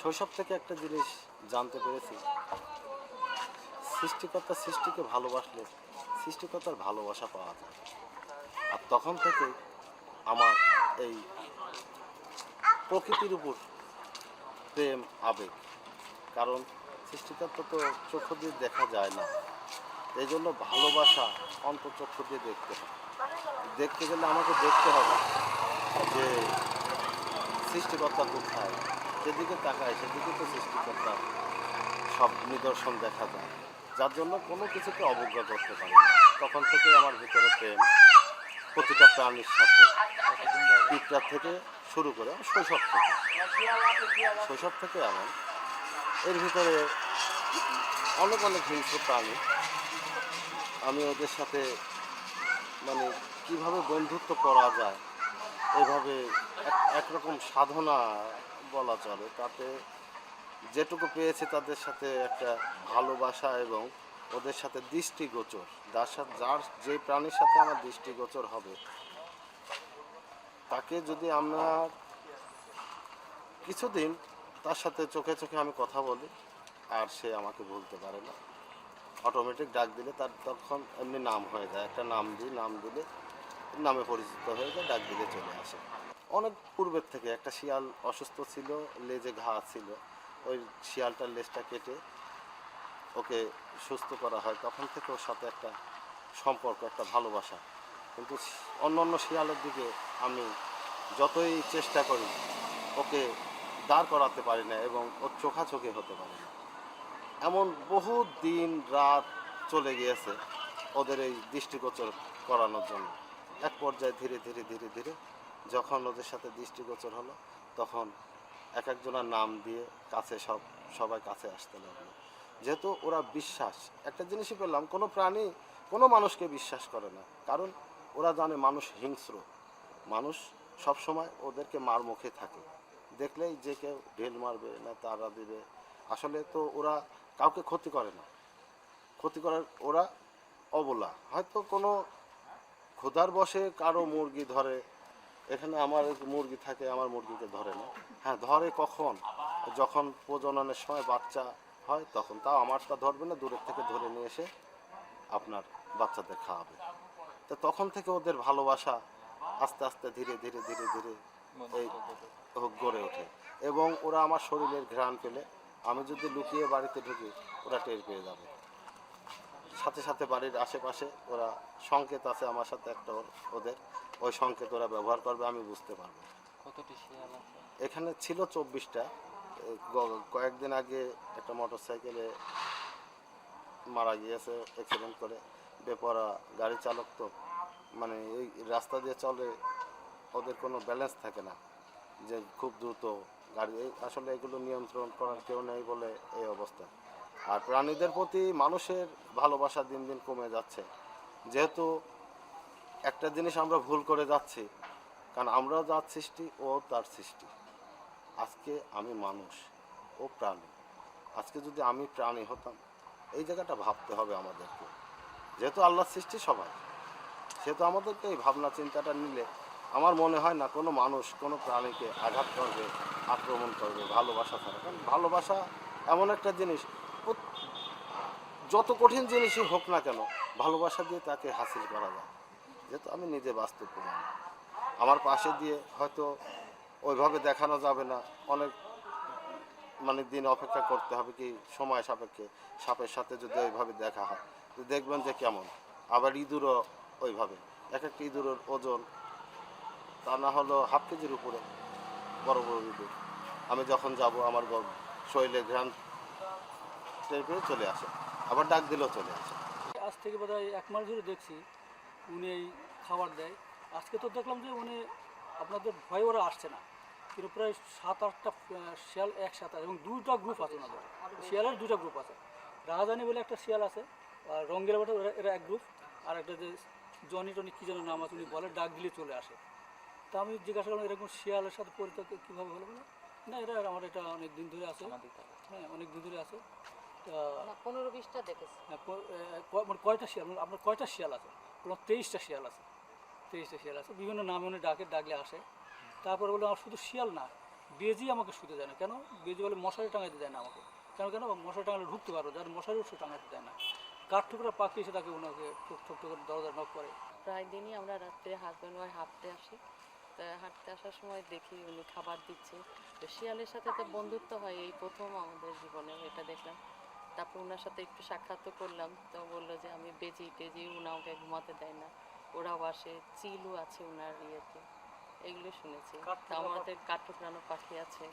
শৈশব থেকে একটা জিনিস জানতে পেরেছি। সৃষ্টিকর্তা সৃষ্টিকে ভালোবাসলে সৃষ্টিকর্তার ভালোবাসা পাওয়া যায়। আর তখন থেকে আমার এই প্রকৃতির উপর প্রেম, আবেগ। কারণ সৃষ্টিকর্তা তো চক্ষু দিয়ে দেখা যায় না। এই জন্য ভালোবাসা অন্তর্চক্ষু দিয়ে দেখতে হয়। দেখতে গেলে আমাকে দেখতে হবে যে সৃষ্টিকর্তা কোথায়। যেদিকে তাকায়, সেদিকে তো সৃষ্টিকর্তা সব নিদর্শন দেখা যায়। যার জন্য কোনো কিছুকে অবজ্ঞা করতে পারি তখন থেকে আমার ভিতরে প্রেম, প্রতিটা প্রাণীর সাথে পিঁপড়ার থেকে শুরু করে শৈশব থেকে। শৈশব থেকে এমন, এর ভিতরে অনেক অনেক হিংস্র প্রাণী। আমি ওদের সাথে মানে কীভাবে বন্ধুত্ব করা যায়, এভাবে এক- একরকম সাধনা বলা চলে, তাতে যেটুকু পেয়েছি তাদের সাথে একটা ভালোবাসা এবং ওদের সাথে দৃষ্টিগোচর। যার সাথে যার যে প্রাণীর সাথে আমার দৃষ্টিগোচর হবে, তাকে যদি আমরা কিছুদিন তার সাথে চোখে চোখে আমি কথা বলি, আর সে আমাকে ভুলতে পারে না। অটোমেটিক ডাক দিলে তার তখন এমনি নাম হয়ে যায়। একটা নাম দিই, নাম দিলে নামে পরিচিত হয়ে যায়, ডাক দিলে চলে আসে। অনেক পূর্বের থেকে একটা শিয়াল অসুস্থ ছিল, লেজে ঘা ছিল। ওই শিয়ালটার লেজটা কেটে ওকে সুস্থ করা হয়। তখন থেকে ওর সাথে একটা সম্পর্ক, একটা ভালোবাসা। কিন্তু অন্য অন্য শিয়ালের দিকে আমি যতই চেষ্টা করি, ওকে দাঁড় করাতে পারি না এবং ওর চোখাচোখি হতে পারি না। এমন বহু দিন রাত চলে গিয়েছে ওদের এই দৃষ্টিগোচর করানোর জন্য। এক পর্যায়ে ধীরে ধীরে ধীরে ধীরে যখন ওদের সাথে দৃষ্টিগোচর হলো, তখন এক একজনের নাম দিয়ে কাছে সব, সবাই কাছে আসতে লাগল। যেহেতু ওরা বিশ্বাস, একটা জিনিসই পেলাম, কোনো প্রাণী কোনো মানুষকে বিশ্বাস করে না। কারণ ওরা জানে মানুষ হিংস্র। মানুষ সব সময় ওদেরকে মার মুখে থাকে। দেখলেই যে কেউ ঢেল মারবে না তারা দিবে। আসলে তো ওরা কাউকে ক্ষতি করে না। ক্ষতি করার ওরা অবলা। হয়তো কোনো ক্ষুধার বসে কারও মুরগি ধরে, এখানে আমার মুরগি থাকে, আমার মুরগিকে ধরে না। হ্যাঁ ধরে কখন? যখন প্রজননের সময় বাচ্চা হয়, তখন তাও আমারটা ধরবে না, দূরের থেকে ধরে নিয়ে এসে আপনার বাচ্চাদের খাওয়াবে। তো তখন থেকে ওদের ভালোবাসা আস্তে আস্তে ধীরে ধীরে ধীরে ধীরে এই গড়ে ওঠে। এবং ওরা আমার শরীরের ঘ্রাণ পেলে আমি যদি লুকিয়ে বাড়িতে ঢুকি, ওরা টের পেয়ে যাবে। সাথে সাথে বাড়ির আশেপাশে ওরা সংকেত আছে আমার সাথে একটা ওর- ওদের। ওই সংকেত ওরা ব্যবহার করবে আমি বুঝতে পারব। কতটি শিয়াল আছে? এখানে ছিল চব্বিশটা। কয়েকদিন আগে একটা মোটর সাইকেলে মারা গিয়েছে অ্যাক্সিডেন্ট করে। বেপরা গাড়ি চালক তো মানে এই রাস্তা দিয়ে চলে ওদের কোনো ব্যালেন্স থাকে না যে খুব দ্রুত গাড়ি। এই আসলে এগুলো নিয়ন্ত্রণ করার কেউ নেই বলে এই অবস্থা। আর প্রাণীদের প্রতি মানুষের ভালোবাসা দিন দিন কমে যাচ্ছে। যেহেতু একটা জিনিস আমরা ভুল করে যাচ্ছি, কারণ আমরা যার সৃষ্টি, ও তার সৃষ্টি। আজকে আমি মানুষ, ও প্রাণী। আজকে যদি আমি প্রাণী হতাম, এই জায়গাটা ভাবতে হবে আমাদেরকে। যেহেতু আল্লাহর সৃষ্টি সবাই, সেহেতু আমাদেরকে এই ভাবনা, চিন্তাটা নিলে আমার মনে হয় না কোনো মানুষ কোনো প্রাণীকে আঘাত করবে, আক্রমণ করবে, ভালোবাসা ছাড়া। কারণ ভালোবাসা এমন একটা জিনিস যত কঠিন জিনিসই হোক না কেন, ভালোবাসা দিয়ে তাকে হাসিল করা যায়। যেহেতু আমি নিজে বাস্তব প্রমাণ। আমার পাশে দিয়ে হয়তো ওইভাবে দেখানো যাবে না। অনেক মানে দিন অপেক্ষা করতে হবে কি সময় সাপেক্ষে। সাপের সাথে যদি ওইভাবে দেখা হয়, তো দেখবেন যে কেমন। আবার ইঁদুরও ওইভাবে। এক একটা ইঁদুরের ওজন, তা না হলো হাফ কেজির উপরে। বড় বড় ইঁদুর। আমি যখন যাব, আমার শরীরে ঘ্রাণ টের পেয়ে চলে আসে। আবার ডাক দিলেও চলে আসে। আজ থেকে বোধ হয় এক মাস ধরে দেখছি উনি এই খাবার দেয়। আজকে তো দেখলাম যে উনি আপনাদের ভয়ে ওরা আসছে না। কিন্তু প্রায় সাত আটটা শিয়াল একসাথে আছে এবং দুটা গ্রুপ আছে ওনাদের। শিয়ালের দুটা গ্রুপ আছে। রাজধানী বলে একটা শিয়াল আছে আর রঙ্গের বাটা এরা- এরা এক গ্রুপ আর একটা যে জনি টনি কী যেন নাম আছে উনি বলে ডাক দিলে চলে আসে। তা আমি জিজ্ঞাসা করলাম এরকম শিয়ালের সাথে পরিচয় কীভাবে হলো না এরা আমার এটা অনেক দিন ধরে আছে। হ্যাঁ অনেক দিন ধরে আছে। পনেরো বিশটা দেখেছি। হ্যাঁ, মানে কয়টা শিয়াল? আপনার কয়টা শিয়াল আছে? বললাম তেইশটা শিয়াল আছে। তেইশটা শিয়াল আছে। বিভিন্ন নামে উনি ডাকে ডাকলে আসে। তারপরে বলল আমার শুধু শিয়াল না বেজি আমাকে শুতে দেয় না। কেন? বেজি বলে মশারি টাঙাইতে দেয় না আমাকে। কেন কেন? মশারি টাঙালে ঢুকতে পারো যার মশারি সে টাঙাতে দেয় না। কাঠ টুকরা পাখি এসে তাকে ওনাকে ঠুক ঠুক করে দরজা নক করে। প্রায় দিনই আমরা রাত্রে হাজব্যান্ড ওয়াইফ হাঁটতে আসি। তা হাঁটতে আসার সময় দেখি উনি খাবার দিচ্ছে। তো শিয়ালের সাথে তো বন্ধুত্ব হয় এই প্রথম আমাদের জীবনে এটা দেখলাম। তারপর ওনার সাথে একটু সাক্ষাৎ করলাম। তো বলল যে আমি বেজি টেজি উনা আমাকে ঘুমাতে দেয় না। ওরাও আসে চিলও আছে ওনার ইয়েতে। এগুলো শুনেছি। আমাদের কাঠঠোকরানো পাখি আছে।